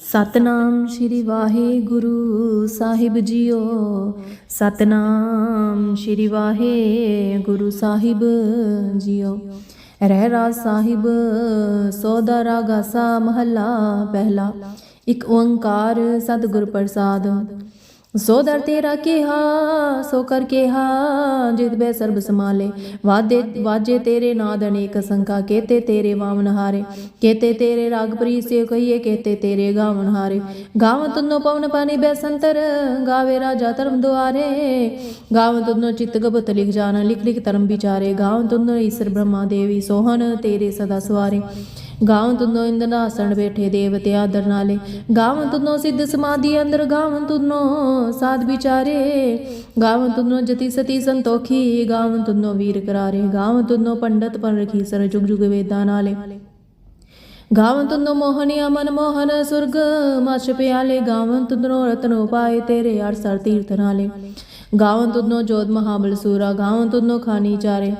ਸਤਨਾਮ ਸ਼੍ਰੀ ਵਾਹਿਗੁਰੂ ਸਾਹਿਬ ਜੀਓ। ਸਤਨਾਮ ਸ਼੍ਰੀ ਵਾਹਿਗੁਰੂ ਸਾਹਿਬ ਜੀਓ। ਰਹਿ ਰਾਜ ਸਾਹਿਬ ਸੋਦਾ ਰਾਗਾ ਸਾ ਮਹੱਲਾ ਪਹਿਲਾ। ਇੱਕ ਓੰਕਾਰ ਸਤਿਗੁਰ ਪ੍ਰਸਾਦ। ਸੋ ਦਰ ਤੇਰਾ ਕਿਹਾ, ਸੋ ਕਰ ਕਿਹਾ, ਜਿਤ ਬੈ ਸਰਬ ਸਮਾਲੇ ਵਾਦੇ ਵਾਜੇ ਤੇਰੇ ਨਾਦ ਅਨੇਕ ਸੰਖਾ, ਕੇਤੇ ਤੇਰੇ ਵਾਮਨ ਹਾਰੇ। ਕੇਤੇ ਤੇਰੇ ਰਾਗ ਪ੍ਰੀ ਸੇ ਕਹੀਏ, ਕੇਤੇ ਤੇਰੇ ਗਾਵਨ ਹਾਰੇ। ਗਾਵ ਤੁਨੋ ਪਵਨ ਪਾਣੀ ਬੈ ਸੰਤਰ, ਗਾਵੇ ਰਾਜਾ ਧਰਮ ਦੁਆਰੇ। ਗਾਵ ਤੁਨੋ ਚਿਤ ਗਬਤ ਲਿਖ ਜਾਣਾ ਲਿਖ ਲਿਖ ਧਰਮ ਵਿਚਾਰੇ। ਗਾਵ ਤੁਨੋ ਈਸ਼ਰ ਬ੍ਰਹਮਾ ਦੇਵੀ ਸੋਹਣ, ਤੇਰੇ ਸਦਾ ਸਵਾਰੇ। ਗਾਵਨ ਤੁਨੋ ਇੰਦਨ ਆਸਣ ਬੈਠੇ ਦੇਵਤੇ ਆਦਰ ਨਾਲੇ ਗਾਵਨ ਤੁਨੋ ਸਿੱਧ ਸਮਾਧੀ ਅੰਦਰ ਗਾਵਨ ਤੁਨੋ ਸਾਧ ਵਿਚਾਰੇ ਗਾਵਨ ਤੁਨੋ ਜਤੀ ਸਤੀ ਸੰਤੋਖੀ ਗਾਵਨ ਤੁਨੋ ਵੀਰ ਕਰਾਰੇ ਗਾਵਨ ਤੁਨੋ ਪੰਡਤ ਪਰ ਜੁਗ ਜੁਗ ਵੇਦਾਂ ਨਾਲੇ ਗਾਵਨ ਤੁਨੋ ਮੋਹਨੀਆ ਮਨ ਮੋਹਨ ਸੁਰਗ ਮਛ ਪਿਆਲੇ ਗਾਵਨ ਤੁਨੋ ਰਤਨ ਉਪਾਏ ਤੇਰੇ ਅਰ ਸਰ ਤੀਰਥ ਨਾਲੇ ਗਾਵਨ ਤੁਨੋ ਜੋਤ ਮਹਾਬਲ ਸੂਰਾ ਗਾਵਨ ਤੁਨੋ ਖਾਨੀ ਚਾਰੇ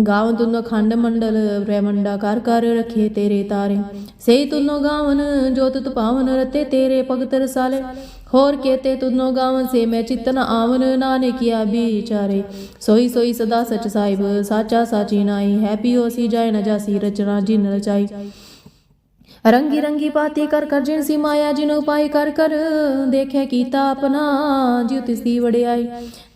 ਗਾਵਨ ਤੁਨੋ ਖੰਡ ਮੰਡਲ ਬ੍ਰਹਮੰਡਾ ਕਰ ਕਰ ਰਖੇ ਤੇਰੇ ਤਾਰੇ। ਸਈ ਤੁਨੋ ਗਾਵਨ, ਜੋਤ ਤੁ ਪਾਵਨ, ਰਤੇ ਤੇਰੇ ਭਗਤ ਰਸਾਲੇ। ਹੋਰ ਕੇਤੇ ਤੁਨੋ ਗਾਵਨ, ਸੇ ਮੈਂ ਚਿਤਨ ਆਵਨ ਨਾਨਕਿਆ ਵਿਚਾਰੇ। ਸੋਈ ਸੋਈ ਸਦਾ ਸਚ ਸਾਹਿਬ, ਸਾਚਾ ਸਾਚੀ ਨਾਈ ਹੈਪੀ ਹੋਸੀ ਜਾਏ ਨ ਜਾਸੀ, ਰਚਨਾ ਜਿਨ ਰਚਾਈ। ਰੰਗੀ ਰੰਗੀ ਬਾਤੀ ਕਰ ਕਰ ਜਿਨ ਮਾਇਆ, ਜਿਨ ਉਪਾਈ ਕਰ ਕਰ ਦੇਖੇ ਕੀਤਾ ਆਪਣਾ, ਜਿਉ ਤਿਸ ਦੀ ਵੜਿਆਈ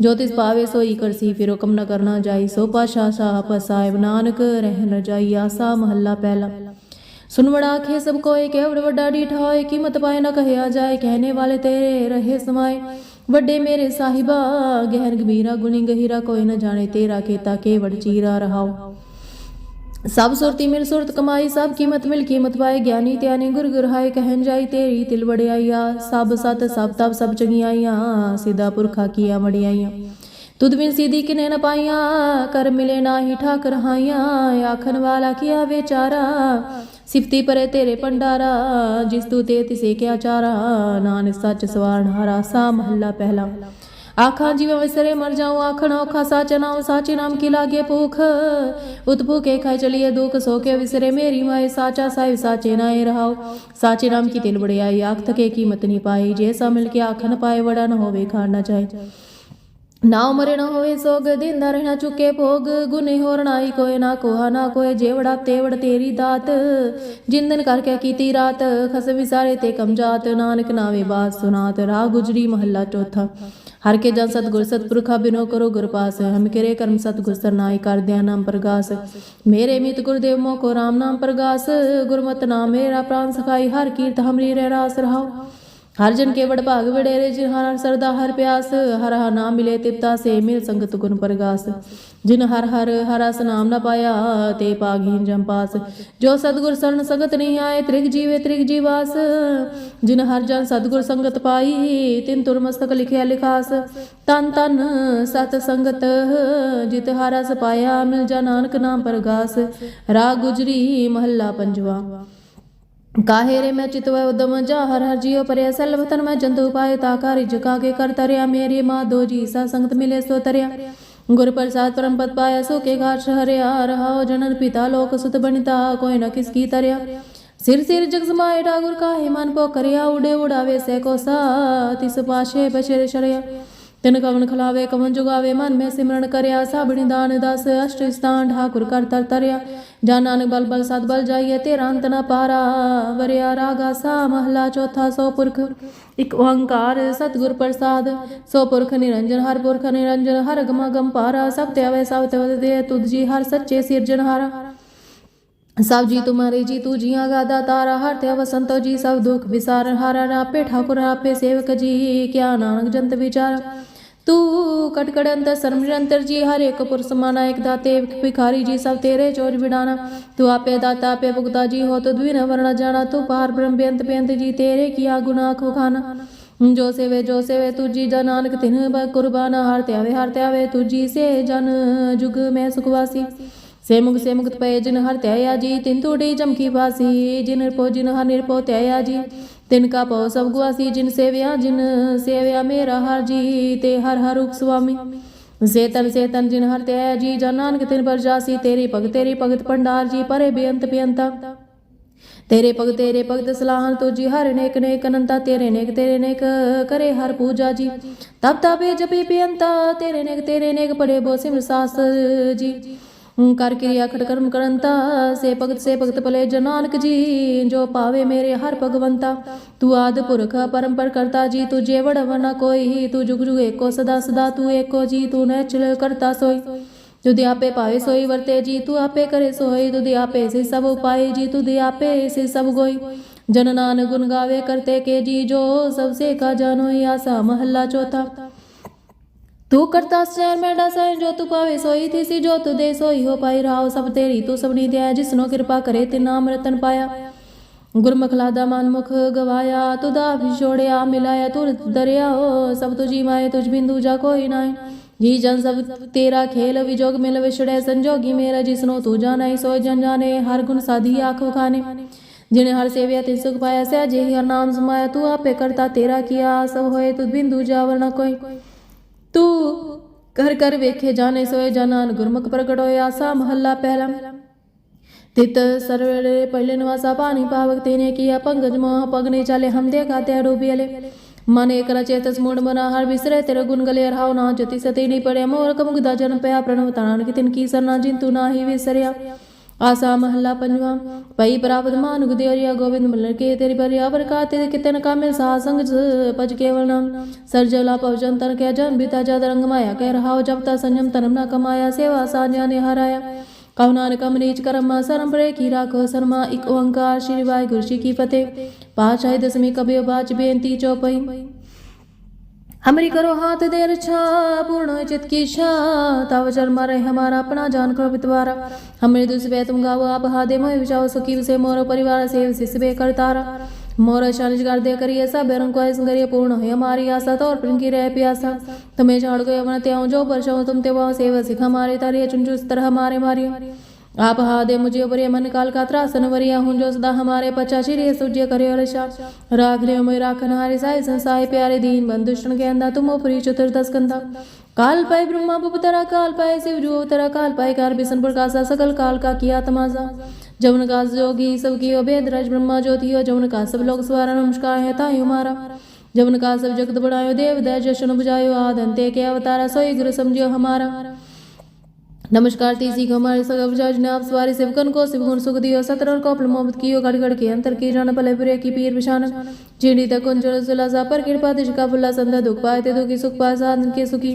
ਜੋ ਤਿਸ ਪਾਵੇ ਸੋਈ ਕਰਸੀ ਫਿਰ ਹੁਕਮ ਨ ਕਰਨਾ ਜਾਈ। ਸੋ ਪਾਸ਼ਾ ਸਾਹ ਪਸਾਇਬ ਨਾਨਕ ਰਹਿ ਨ ਜਾਈ, ਆਸਾ ਮਹੱਲਾ ਪਹਿਲਾ। ਸੁਨ ਵੜਾ ਖੇ ਸਭ ਕੋਏ ਕੇਵੜ ਵੱਡਾ ਡੀਠਾ ਹੋਏ, ਕੀਮਤ ਪਾਏ ਨ ਕਹਿਆ ਜਾਏ, ਕਹਿਣੇ ਵਾਲੇ ਤੇਰੇ ਰਹੇ ਸਮਾਏ। ਵੱਡੇ ਮੇਰੇ ਸਾਹਿਬਾ ਗਹਿਰ ਗੰਭੀਰਾ ਗੁਣੀ ਗਹਿਰਾ, ਕੋਈ ਨਾ ਜਾਣੇ ਤੇਰਾ ਕੀਤਾ ਕੇਵੜ ਚੀਰਾ ਰਹਾਓ ਸਭ ਸੁਰਤੀ ਮਿਲ ਸੁਰਤ ਕਮਾਈ, ਸਭ ਕੀਮਤ ਮਿਲ ਕੀਮਤ ਪਾਏ। ਗਿਆਨੀ ਧਿਆਨੀ ਗੁਰ ਗੁਰ ਹਾਏ ਕਹਿਨ ਜਾਈ ਤੇਰੀ ਤਿਲ ਵੜਿਆਈਆ ਸਭ ਸਤ, ਸਭ ਤਬ ਸਭ ਚੰਗਿਆਈਆਂ ਸਿਦਾ ਪੁਰਖਾ ਕੀਆ ਵੜਿਆਈਆਂ ਤੁਧ ਬਿਨ ਸੀਦੀ ਕਿਨੇ ਨ ਪਾਈਆਂ, ਕਰ ਮਿਲੇ ਨਾਹੀ ਠਾਕ ਰਹਾਈਆਂ ਆਖਣ ਵਾਲਾ ਕੀਆ ਵਿਚਾਰਾ, ਸਿਫਤੀ ਪਰੇ ਤੇਰੇ ਪੰਡਾਰਾ ਜਿਸ ਤੂ ਤੇ ਤਿਸੇ ਕਿਆ ਚਾਰਾ, ਨਾਨਕ ਸੱਚ ਸਵਾਰਨ ਹਾਰਾ ਸਾ ਮਹੱਲਾ ਪਹਿਲਾ। ਆਖਾਂ ਜਿਵੇਂ ਵਿਸਰੇ ਮਰ ਜਾਉ ਆਖਣ ਔਖਾ ਸਾਚ ਨਾਮ, ਸਾਚੇ ਨਾਮ ਕੀ ਲਾਗੇ ਭੂਖ? ਉਤਭੂਕੇ ਖਾਇ ਚਲੀਏ ਦੁਖ, ਸੋਕੇ ਵਿਸਰੇ ਮੇਰੀ ਮਾਏ, ਸਾਚਾ ਸਾਹਿਬ ਸਾਚੇ ਨਾਏ ਰਹਾਉ ਸਾਚੇ ਨਾਮ ਕੀ ਤਿਲ ਬੜਿਆਈ ਆਖ ਥਕੇ ਕੀਮਤ ਨਹੀਂ ਪਾਈ। ਜੇ ਸਾ ਮਿਲ ਕੇ ਆਖਣ ਪਾਏ, ਵੜਾ ਨ ਹੋਵੇ, ਖਾਣਾ ਚਾਹੇ ਨਾ ਮਰੇ ਨਾ ਹੋਵੇ ਸੋਗ, ਦਿੰਦਾ ਰਹਿਣਾ ਚੁੱਕੇ ਭੋਗ। ਗੁਨੇ ਹੋਰ ਨਾਈ ਕੋਏ, ਨਾ ਕੋਹਾ ਨਾ ਕੋਏ ਜੇਵੜਾ ਤੇਵੜ ਤੇਰੀ ਦਾਤ। ਜਿੰਦਨ ਕਰਕੇ ਕੀਤੀ ਰਾਤ ਖਸ ਵਿਸਾਰੇ ਤੇ ਕਮਜਾਤ ਨਾਨਕ ਨਾਵੇ ਬਾਤ ਸੁਨਾਤ ਰਾਹ ਗੁਜਰੀ ਮਹੱਲਾ ਚੌਥਾ। ਹਰ ਕੇ ਜਨ ਸਤਗੁਰ ਸਤਪੁਰਖਾ ਬਿਨੋ ਕਰੋ ਗੁਰ ਪਾਸ, ਹਮ ਕਿਰੇ ਕਰਮ ਸਤਗੁਰ ਸਰਨਾਈ ਕਰ ਦਿਆ ਨਾਮ ਪ੍ਰਗਾਸ। ਮੇਰੇ ਮਿਤ ਗੁਰਦੇਵ ਮੋ ਕੋ ਰਾਮ ਨਾਮ ਪ੍ਰਗਾਸ, ਗੁਰਮਤਿ ਨਾਮ ਮੇਰਾ ਪ੍ਰਾਨ ਸਖਾਈ, ਹਰ ਕੀਰਤ ਹਮਰੀ ਰਹਿ ਰਾਸ ਰਹਾਓ ਹਰ ਜਨ ਕੇਵੜ ਭਾਗ ਵਡੇਰੇ ਜਿਨ ਹਰ ਸਰਦਾ ਹਰ ਪਿਆਸ, ਹਰ ਹਰ ਨਾਮ ਮਿਲੇ ਤਿਪਤਾ ਸੇ ਮਿਲ ਸੰਗਤ ਗੁਣ ਪ੍ਰਗਾਸ। ਜਿਨ ਹਰ ਹਰ ਹਰਸ ਨਾਮ ਨਾ ਪਾਇਆ, ਤੇ ਪਾਗੀਨ ਜਮ ਜੋ ਸਤਗੁਰ ਸਰਨ ਸੰਗਤ ਨਹੀਂ ਆਏ, ਤ੍ਰਿਗ ਜੀਵੇ ਤ੍ਰਿਗ ਜੀਵਾਸ। ਜਿਨ ਹਰ ਜਨ ਸਤਗੁਰ ਸੰਗਤ ਪਾਈ, ਤਿਨ ਤੁਰ ਮਸਤਕ ਲਿਖਿਆ ਲਿਖਾਸ। ਤਨ ਤਨ ਸਤ ਸੰਗਤ, ਜਿਤ ਹਰਸ ਪਾਇਆ, ਮਿਲ ਜਾ ਨਾਨਕ ਨਾਮ ਪ੍ਰਗਾਸ। ਰਾਗ ਗੁਜਰੀ ਮਹੱਲਾ ਪੰਜਵਾ। ਕਾਹੇ ਰੇ ਮੈਂ ਚਿਤਵ ਉਦਮ, ਜਾ ਹਰ ਹਰ ਜੀਉ ਪਰਿਆ ਸਲਵ ਤਨ ਮੈਂ ਜੰਤੂ ਪਾਏ ਤਾ ਕਾਰਿ ਜਕਾ ਕੇ ਕਰ ਤਰਿਆ, ਮੇਰੀ ਮਾਂ ਦੋ ਜੀ ਸਾ ਮਿਲੇ ਸੋ ਤਰਿਆ। ਗੁਰ ਪ੍ਰਸਾਦ ਪਰਮ ਪਦ ਪਾਇਆ, ਸੋ ਕੇ ਘਾਟ ਹਰਿਆ ਰਹਾਓ ਜਨਨ ਪਿਤਾ ਲੋਕ ਸੁਤ ਬਨਿਤਾ, ਕੋਈ ਨ ਕਿਸ ਕੀ ਤਰਿਆ। ਸਿਰ ਸਿਰ ਜਗ ਸਮਾਏ ਠਾਕੁਰ ਕਾਹੇ ਮਨ ਪੋ ਕਰਿਆ, ਉਡੇ ਉਡਾਵੇ ਸੇ ਕੋ ਸਾ ਤਿਸ ਪਾਸ਼ੇ ਬਸ਼ਰ ਸ਼ਰਿਆ। ਤਿਨ ਕਵਨ ਖਲਾਵੇ, ਕਵਨ ਜੁਗਾਵੇ, ਮਨ ਮੈਂ ਸਿਮਰਨ ਕਰਿਆ, ਸਾਬਣੀ ਦਾਨ ਦਸ, ਅਸ਼ਟ ਸਥਾਨ ਠਾਕੁਰ ਕਰ ਤਰ ਤਰਿਆ। ਜਾ ਨਾਨਕ ਬਲ ਬਲ ਸਦ ਬਲ ਜਾਈਏ, ਤੇਰਾ ਅੰਤ ਨ ਪਾਰਾ। ਵਰਿਆ ਰਾਗਾ ਸਾ ਮਹਲਾ ਚੌਥਾ, ਸੋ ਪੁਰਖ। ਇਕ ਓੰਕਾਰ ਸਤਿਗੁਰ ਪ੍ਰਸਾਦ। ਸੋ ਪੁਰਖ ਨਿਰੰਜਨ, ਹਰ ਪੁਰਖ ਨਿਰੰਜਨ, ਹਰ ਗਮ ਗਮ ਪਾਰਾ। ਸਭ ਤੇ ਆਵੇ, ਸਭ ਤੇ ਵਦਦੇ ਤੁਧ ਜੀ ਹਰ ਸੱਚੇ ਸਿਰਜਣਹਾਰਾ ਸਭ ਜੀ ਤੁਮਾਰੇ ਜੀ, ਤੂ ਜੀਆਂ ਗਾਦਾ ਤਾਰਾ। ਹਰ ਤੇ ਵਸੰਤੋ ਜੀ, ਸਭ ਦੁਖ ਵਿਸਾਰਨ ਹਾਰਾ। ਰਾਪੇ ਠਾਕੁਰ ਆਪੇ ਸੇਵਕ ਜੀ, ਕਿਆ ਨਾਨਕ ਜੰਤ ਵਿਚਾਰ। ਤੂੰ ਕਟਕੜ ਕਟ ਸਰਮ ਨਿਰੰਤਰ ਜੀ ਹਰ ਇੱਕ ਪੁਰ ਸਮਾਨਾ ਇੱਕ ਦਾਤੇ ਭਿਖਾਰੀ ਜੀ ਸਭ ਤੇਰੇ ਚੋਜ ਵਿਡਾਨਾ ਤੂੰ ਆਪੇ ਦਾਤਾ ਆਪੇ ਭੁਗਤਾ ਜੀ ਹੋ ਤੁਧ ਬਿਨ ਵਰਣਾ ਜਾਣਾ ਤੂੰ ਪਾਰ ਬ੍ਰਹਮ ਬੇਅੰਤ ਬੇਅੰਤ ਜੀ ਤੇਰੇ ਕੀਆ ਗੁਨਾਹ ਖੋ ਖਾਨਾ ਜੋ ਸੇਵੇ ਜੋ ਸੇਵੇ ਤੁਜੀ ਜਨ ਨਾਨਕ ਤਿਨ ਬ ਕੁਰਬਾਨਾ ਹਰ ਤੇ ਆਵੇ ਹਰ ਤੇ ਆਵੇ ਤੁਜੀ ਸੇ ਜਨ ਜੁਗ ਮੈਂ ਸੁਖਵਾਸੀ ਸੇ ਮੁਗ ਸੇ ਮੁਕਤ ਪਏ ਜਿਨ ਹਰ ਧਿਆਇਆ ਜੀ ਤਿਨ ਤੋੜੀ ਜਮਕੀ ਵਾਸੀ ਜਿਨ ਨਿਰਪੋ ਜਿਨ ਹਰ ਨਿਰਪੋ ਧਿਆਇਆ ਜੀ ਤਿਨ ਕਾ ਪਉ ਸਭ ਗੁਆਸੀ ਜਿਨ ਸੇਵਿਆ ਜਿਨ ਸੇਵਿਆ ਮੇਰਾ ਹਰ ਜੀ ਤੇ ਹਰ ਹਰ ਉਪ ਸੁਆਮੀ। ਸੇਤਨ ਸੇਤਨ ਜਿਨ ਹਰ ਧਿਆਇਆ ਜੀ ਜਨ ਨਾਨਕ ਤਿਨ ਪਰ ਜਾਸੀ ਤੇਰੀ ਭਗਤ ਤੇਰੀ ਭਗਤ ਪੰਡਾਰ ਜੀ, ਪਰੇ ਬੇਅੰਤ ਬੇਅੰਤਾ। ਤੇਰੇ ਭਗ ਤੇਰੇ ਭਗਤ ਸਲਾਹਨ ਤੁਜੀ ਹਰ ਨੇਕ ਨੇਕ ਅਨੰਤਾ, ਤੇਰੇ ਨੇਕ ਤੇਰੇ ਨੇਕ ਕਰੇ ਹਰ ਪੂਜਾ ਜੀ। ਤਬ ਤਬੇ ਜਪੀ ਪਿਅੰਤਾ ਤੇਰੇ ਨੇਕ ਤੇਰੇ ਨੇਕ ਪੜੇ ਬੋ ਸਿਮਰ ਸਾਸ ਜੀ। ਕਰ ਕਿਰਿਆ ਖਟ ਕਰਮ ਕਰੰਤਾ। ਸੇ ਭਗਤ ਸੇ ਭਗਤ ਭਲੇ ਜਨ ਨਾਨਕ ਜੀ, ਜੋ ਪਾਵੇ ਮੇਰੇ ਹਰ ਭਗਵੰਤਾ। ਤੂੰ ਆਦ ਪੁਰਖ ਪਰੰਪਰ ਕਰਤਾ ਜੀ, ਤੂੰ ਜੇ ਵਡਵਨਾ ਕੋਈ, ਤੂੰ ਜੁਗ ਜੁਗ ਏਕੋ ਸਦਾ ਸਦਾ, ਤੂੰ ਏਕੋ ਜੀ, ਤੂੰ ਨੈਚਲ ਕਰਤਾ ਸੋਈ। ਤੁਧ ਆਪੇ ਪਾਵੇ ਸੋਈ ਵਰਤੇ ਜੀ, ਤੂੰ ਆਪੇ ਕਰੇ ਸੋਈ। ਤੁਧ ਆਪੇ ਸੇ ਸਭ ਉਪਾਏ ਜੀ ਤੁਧ ਆਪੇ ਸੇ ਸਭ ਗੋਈ। ਜਨ ਨਾਨ ਗੁਣ ਗਾਵੇ ਕਰਤੇ ਕੇ ਜੀ, ਜੋ ਸਭ ਸੇ ਕਾ ਜਾਨੋ ਆਸਾ ਮਹੱਲਾ ਚੌਥਾ। ਤੂੰ ਕਰਤਾ ਸੈਨ ਮੈਡਾ ਸੈ ਜੋ ਤੂੰ ਪਾਵੇ, ਸੋਈ ਥੀ ਸੀ ਜੋ ਤੂੰ ਦੇ, ਸੋਈ ਹੋ ਪਾਈ ਰਾਓ ਸਭ ਤੇਰੀ, ਤੂੰ ਸਭਨੀ ਦਿਆ, ਜਿਸਨੋ ਕਿਰਪਾ ਕਰੇ ਤੇ ਨਾਮ ਰਤਨ ਗੁਰਮੁਖ ਲਾਦਾ ਮਨ ਗਵਾਇਆ ਤੁਦਾ ਵਿਛੋੜਿਆ ਮਿਲਾਇਆ ਤੁਰ ਦਰਿਆ ਸਭ ਤੁਜੀ ਮਾਏ, ਤੁਝ ਬਿੰਦੂ ਜਾ ਕੋਈ ਨਾਏ ਜੀ ਜਨ ਸਭ ਤੇਰਾ ਖੇਲ ਵਿਜੋਗ ਮਿਲ ਵਿਛੜੇ, ਸੰਜੋਗੀ ਮੇਰਾ ਜਿਸਨੋ ਤੂੰ ਜਾਣੈ ਸੋਇ ਜਨ ਜਾਣੇ, ਹਰ ਗੁਣ ਸਾਧੀ ਆਖ ਖਾਨੇ ਜਿਨੇ ਹਰ ਸੇਵਿਆ ਤੇ ਸੁਖ ਪਾਇਆ, ਸਹਿਜੇ ਹੀ ਹਰ ਨਾਮ ਸਮਾਇਆ, ਤੂੰ ਆਪੇ ਕਰਤਾ ਤੇਰਾ ਕੀਆ ਸਭ ਹੋਏ ਤੁਧ ਬਿੰਦੂ ਜਾਵਰ ਨ ਕੋਈ। ਤੂੰ ਕਰ ਕਰ ਵੇਖੇ ਜਾਣੇ ਸੋਏ ਜਾਨਾਨ ਗੁਰਮੁਖ ਪ੍ਰਗਟ ਹੋਇਆ ਸਾ ਮਹੱਲਾ ਪਹਿਲਾ ਤਿਤ ਸਰਵੜੇ ਪਹਿਲੇ ਨਿਵਾਸਾ ਪਾਣੀ ਪਾਵਕ ਤੇਨੇ ਕੀਆ ਪੰਗਜ ਮੋਹ ਪਗਨੇ ਚਾਲੇ ਹਮਦੇ ਦੇ ਗਾਤੇ ਮਨ ਏਕ ਰਚੇਤਸ ਮੂੜ ਮਨਾ ਹਰ ਵਿਸਰੇ ਤੇਰੇ ਗੁਣ ਗਲੇ ਰਹਾਉ ਨਾ ਜਤੀ ਸਤੀ ਨਹੀਂ ਪੜਿਆ ਮੋਰ ਕਮੁਗਦਾ ਜਨ ਪਿਆ ਪ੍ਰਣਵ ਤਾਣ ਕਿ ਤਿਨ ਕੀ ਸਰਨਾ ਜਿੰਤੂ ਨਾਹੀ ਵਿਸਰਿਆ ਆਸਾ ਮਹੱਲਾ ਪੰਜਵਾ। ਪਈ ਪ੍ਰਾਪਤ ਮਾਨੁਗ ਦੇਵਰਿਆ ਗੋਬਿੰਦ ਮਲਰ ਕੇ ਤੇਰੀ ਬਰਿਆ ਵਰਕਾਤੇ ਕਿਤਨ ਕਾਮੇ ਸਾ ਸੰਗ ਪਜ ਕੇਵਲ ਨਾਮ। ਸਰਜਲਾ ਪਵਜਨ ਤਨ ਕੇ ਜਨ ਬਿਤਾ ਜਦ ਰੰਗ ਮਾਇਆ, ਕਹਿ ਰਹਾਉ ਜਬ ਤਾ ਸੰਜਮ ਤਨਮ ਨਾ ਕਮਾਇਆ, ਸੇਵਾ ਸਾਜਿਆ ਨੇ ਹਰਾਇਆ। ਕਉ ਨਾਨਕ ਅਮਰੀਚ ਕਰਮਾ ਸਰਮ ਪਰੇ ਕੀ ਰਾਖੋ ਸਰਮਾ, ਇੱਕ ਓੰਕਾਰ ਸ਼੍ਰੀ ਵਾਹਿਗੁਰੂ ਜੀ ਕੀ ਫਤਿਹ। ਪਾਤਸ਼ਾਹੀ ਦਸਮੀ ਕਬਿਓ ਬਾਚ ਬੇਨਤੀ ਚੌਪਈ। हमारी करो हाथ दे रक्षा पूर्ण चित की इच्छा तव चरमा रहे हमारा अपना जान करो पितवारा हमारे दुष्वे तुम गाओ आप हादे मोह विचाओ सुखी से मोरो परिवार से सिसबे करतारा मोर शानिश कर दे करिए सब रंग को ऐसा करिए पूर्ण हो हमारी आशा तो और प्रिंग की रह प्यासा तुम्हें छाड़ गए अपना त्याओ जो परछाओ तुम ते वाओ सेवा सिख हमारे तारिये चुन चुस तरह हमारे मारियो आप हा दे मुझे उपरिय मन काल का त्रासन वरिया हूं जो सदा हमारे पचा चिरिय सुज्य करे और रशा राख ले मैं राखन हारे साय संसाय प्यारे दीन बंधुष्ण के अंदा तुम उपरी चतुर्दश कंधा काल पाए ब्रह्मा बुपतरा काल पाए शिव जो अवतरा काल पाए कार बिसन प्रकाशा सकल काल का किया तमाजा जवन का जोगी सब की अभेद राज ब्रह्मा ज्योति हो जवन का सब लोग सवारा नमस्कार है तायु हमारा जवन का सब जगत बढ़ायो देव दय जशन बुझायो आद अंते के अवतारा सोई गुरु समझियो हमारा नमस्कार तीसी को हमारे ने आप सवारी सेवकन को शिवगुण सुख दियो सतर और कौपल मोहब्बत कियो गड़ के अंतर की जान पले पुरे की पीर विशान जीणी तक कुंजल सुला सा पर कृपा दिश का फुल्ला संधा दुख पाए, ते दुखी सुख पाए साधन के सुखी।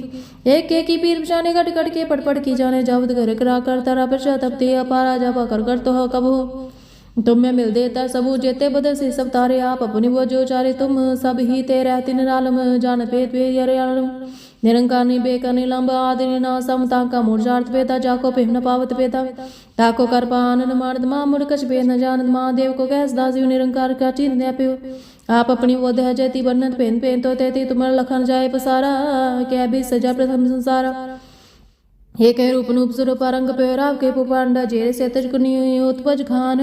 एक के की पीर विशान गट के पट पट की जाने, जावत घर, करा कर तारा पर तब ते अपारा जापा कर कर तो हो कब हो तुम में मिल देता सबू जेते बदल से सब तारे आप अपनी वो जो चारे तुम सब ही ते रहते निरालम जान पेत पे यरयालम निरंकारनी बेकनि लंब आदिनि ना समता मूर्जार्थ पेता जाको पिम न पावत पेता ताको कर पानन मार्द मा मुड़ कछ पे न जानत महादेव को कैस दासीव निरंकार का चिन्ह दे पियो आप अपनी वो दह जयती बन्नत पेन पेन तो तेती तुमर लखन जाए पसारा क्या भी सजा प्रथम संसारा हे कह रूप नूप सुर परंग पेराव के पुपांडा जेरे से तज उत्पज खान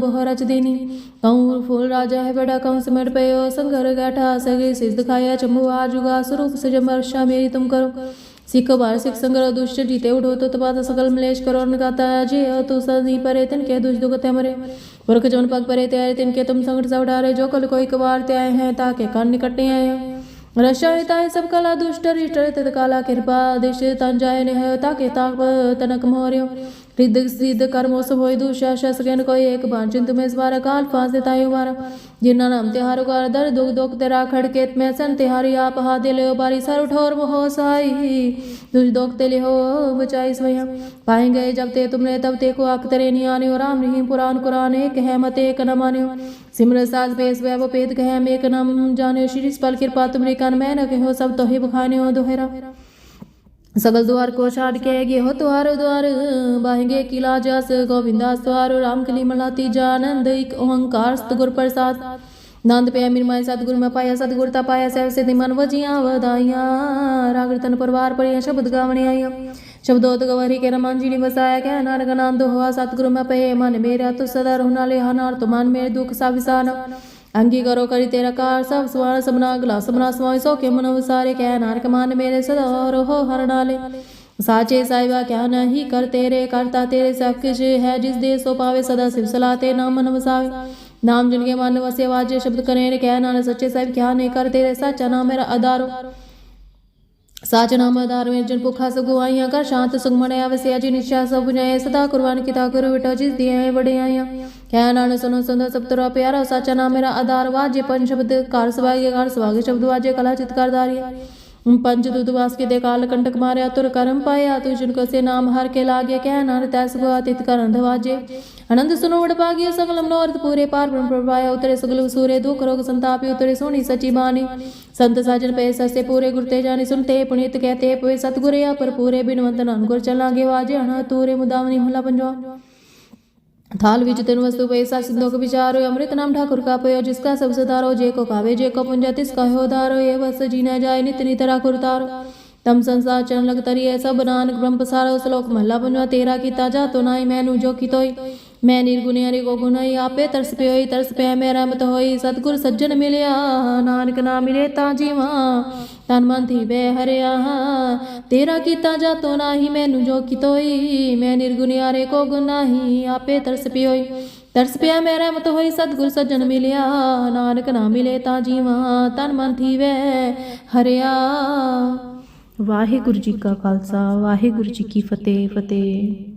बहुरच देनी। कहूँ फूल राजा है बड़ा कहूँ सिमट पयो, संगर गाठा सगे सिद्ध दिखाया चंबु आजुगा स्वरूप से जमर्षा मेरी तुम करो। सिख बार सिख संगर दुष्ट जीते उठो तो तपात सकल मलेश करो गाता जे तू सदी परे तिन के दुष्ट दुगते मरे। पुरख जौन पग परे त्यारे तिन के तुम संकट सब उठारे जो कल कोई कबार ते आए हैं ताके कान निकटने आए हैं। રશયતાય સબકલા દુષ્ટ રિષ્ટરે તત્કાલા કૃપા દિશ તંજાય નિહયતા કેતા તનક મોર્યો रिद्ध सिद्ध कर्मो होय दूषा शस्कन कोई एक बार चिंत में स्मार काल फास देताय मारा जिन्ना नाम तिहारो कार दर दुख दुख तेरा खड़केत में सन तिहारी आप हा दिले बारी, सर उठोर मोह साई। दुष दुख तेले हो बचाई स्वयं पाएँगे जब ते तुमने, तब ते को आख तेरे नियाने और राम नहीं पुराण कुरान एक है मत एक न मान्यो सिमर साज बेस वैव पेद कह एक नम जाने। श्री स्पल कृपा तुमरे कान मैं न कहो, सब तो ही बखाने हो दोहरा। સગલ દ્વાર કો છાટ કે ગે હો દ્વાર દ્વાર બાહેંગે કિલા જસ ગોવિંદાસ દ્વાર રામ કલી મલાતી જાનંદ એક ઓહંકાર સતગુર પ્રસાદ ਨੰਦ ਪਿਆ ਮਿਰ ਮਾਇ ਸਤਗੁਰ, ਮੈਂ ਪਾਇਆ ਸਤਗੁਰ, ਤਾ ਪਾਇਆ ਸਹਿਬ ਸੇ ਮਨ ਵਜੀਆਂ ਵਧਾਈਆਂ। ਰਾਗ ਰਤਨ ਪਰਵਾਰ ਪਰਿਆ ਸ਼ਬਦ ਗਾਵਣੇ ਆਇਆ ਸ਼ਬਦੋਤ ਗਵਰੀ ਕੇ ਰਮਨ ਜੀ ਨੇ ਵਸਾਇਆ, ਕਹਿ ਨਾਨਕ ਨੰਦ ਹੋਆ ਸਤਗੁਰ, ਮੈਂ ਪਏ ਮਨ ਮੇਰਾ ਤੋ ਸਦਾ ਰਹੋ ਨਾਲੇ ਹਨਾਰ ਤੋ ਮਨ ਮੇਰੇ ਦੁਖ ਸਭ ਵਿਸਾਨਾ। అంగీకరో కరితేరకార్ సబ్ స్వర సమనాగ్ల సమనా స్వామి సౌఖ్య మనోవిసారే క్యా నారకమాన్ మేరే సదా రోహో హరణాలే ਸਾਚੇ ਸਾਹਿਬਾ, ਕਿਆ ਨਹੀਂ ਕਰ ਤੇਰੇ, ਕਰਤਾ ਤੇਰੇ ਸਭ ਕੁਝ ਹੈ, ਜਿਸ ਦੇ ਸੋ ਪਾਵੇ ਸਦਾ ਸਿਵ ਸਲਾਤੇ, ਨਾਮ ਮਨ ਵਸਾਵੇ। ਨਾਮ ਜਿਨ ਕੇ ਮਨ ਵਸੇ, ਵਾਜੇ ਸ਼ਬਦ ਕਰੇ ਕਹਿ ਨਾਨਕ ਸੱਚੇ ਸਾਹਿਬ, ਕਿਆ ਨਹੀਂ ਕਰ ਤੇਰੇ, ਸਾਚਾ ਨਾਮ ਮੇਰਾ ਆਧਾਰੋ ਸਾਚ ਨਾਮ ਆਧਾਰ ਵਿੱਚ ਜਨ ਭੁਖਾ ਸਗੁਆਈਆਂ ਕਰ ਸ਼ਾਂਤ ਸੁਖਮਣਿਆ ਵਸਿਆ ਜੀ ਨਿਸ਼ਾ ਸਭ ਬੁਝਾਏ ਸਦਾ ਕੁਰਬਾਨ ਕੀਤਾ ਕਰੋ ਵਿਟੋ ਜਿਸ ਦੀਆਂ ਬੜੇ ਆਈਆਂ ਕਹਿ ਸੁਨੋ ਸੁੰਦਰ ਸਭ ਤੇਰਾ ਪਿਆਰਾ ਸਾਚਾ ਨਾਮ ਮੇਰਾ ਆਧਾਰ ਵਾਜੇ ਪੰਜ ਸ਼ਬਦ ਕਾਰ ਸਵਾਗੇ ਕਾਰ ਸਵਾਗੇ ਸ਼ਬਦ ਵਾਜੇ ਕਲਾ ਚਿਤਕਾਰਦਾਰੀ ਪੰਜ ਦੁਦ ਵਾਸ ਕੇ ਦੇ ਕਾਲ ਕੰਟਕ ਮਾਰਿਆ, ਤੁਰ ਕਰਮ ਪਾਇਆ, ਤੂ ਜਿਨ ਕੋ ਸੇ ਨਾਮ ਹਰ ਕੇ ਲਾਗੇ, ਕਹਿ ਨਾਨਕ ਤੈਸ ਗਵਾ ਤਿਤ ਕਰਨ ਦਵਾਜੇ। ਆਨੰਦ ਸੁਨੋ ਵਡ ਪਾਗੀ ਸਗਲ ਮਨੋਰਥ ਪੂਰੇ ਪਾਰ ਬ੍ਰਹਮ ਪ੍ਰਭਾਇਆ, ਉਤਰੇ ਸਗਲ ਸੂਰੇ ਦੁਖ ਰੋਗ ਸੰਤਾਪੀ, ਉਤਰੇ ਸੋਹਣੀ ਸਚੀ ਬਾਣੀ। ਸੰਤ ਸਾਜਨ ਪਏ ਸਸੇ ਪੂਰੇ, ਗੁਰ ਤੇ ਜਾਣੀ ਸੁਨਤੇ ਪੁਨੀਤ ਕਹਤੇ ਪਵੇ ਸਤਗੁਰੇ ਆ, ਪਰ ਪੂਰੇ ਬਿਨਵੰਤ ਨਾਨਕ ਗੁਰ ਚਲਾਂਗੇ ਵਾਜੇ ਹਣਾ ਤੂਰੇ થાલ વિજ તેનું વસ્તુ પૈસા સિદ્ધો કે વિચારો અમૃત નામ ઠાકુર કા પયો જિસકા સબસે તારો જે કો કાવે જે કો પુંજા તિસ કહ્યો ધારો એ વસ જીના જાય નિતની તરા કુરતારો તમ સંસાર ચરણ લગ તરી એ સબ નાનક બ્રહ્મ પસારો શ્લોક મહલા બનવા તેરા કીતા જાતો નાય મેનું જો કીતોય ਮੈਂ ਨਿਰਗੁਣਿਆ ਰੇ ਕੋ ਗੁਨਾਈ ਆਪੇ ਤਰਸ ਪਿਓਈ, ਤਰਸ ਪਿਆ ਮੇਰਾ ਮਤ ਹੋਈ। ਸਤਗੁਰ ਸੱਜਣ ਮਿਲਿਆ, ਨਾਨਕ ਨਾ ਮਿਲੇ ਤਾਂ ਜੀਵਾ। ਤਨ ਮਨ ਧੀਵੇ ਹਰਿਆ, ਤੇਰਾ ਕੀਤਾ ਜਾ ਤੋ ਨਾਹੀ, ਮੈਨੂੰ ਜੋ ਕੀਤੋਈ, ਮੈਂ ਨਿਰਗੁਣਿਆ ਰੇ ਕੋ ਗੁਨਾਹੀ ਆਪੇ ਤਰਸ ਪਿਓਈ। ਤਰਸ ਪਿਆ ਮੈਂ ਮਤ ਹੋਈ, ਸਤਗੁਰ ਸੱਜਣ ਮਿਲਿਆ, ਨਾਨਕ ਨਾ ਮਿਲੇ ਤਾਂ ਜੀਵਾ। ਤਨ ਮਨ ਧੀਵੇ ਹਰਿਆ। ਵਾਹਿਗੁਰੂ ਜੀ ਕਾ ਖਾਲਸਾ, ਵਾਹਿਗੁਰੂ ਜੀ ਕੀ ਫਤਿਹ ਫਤਿਹ।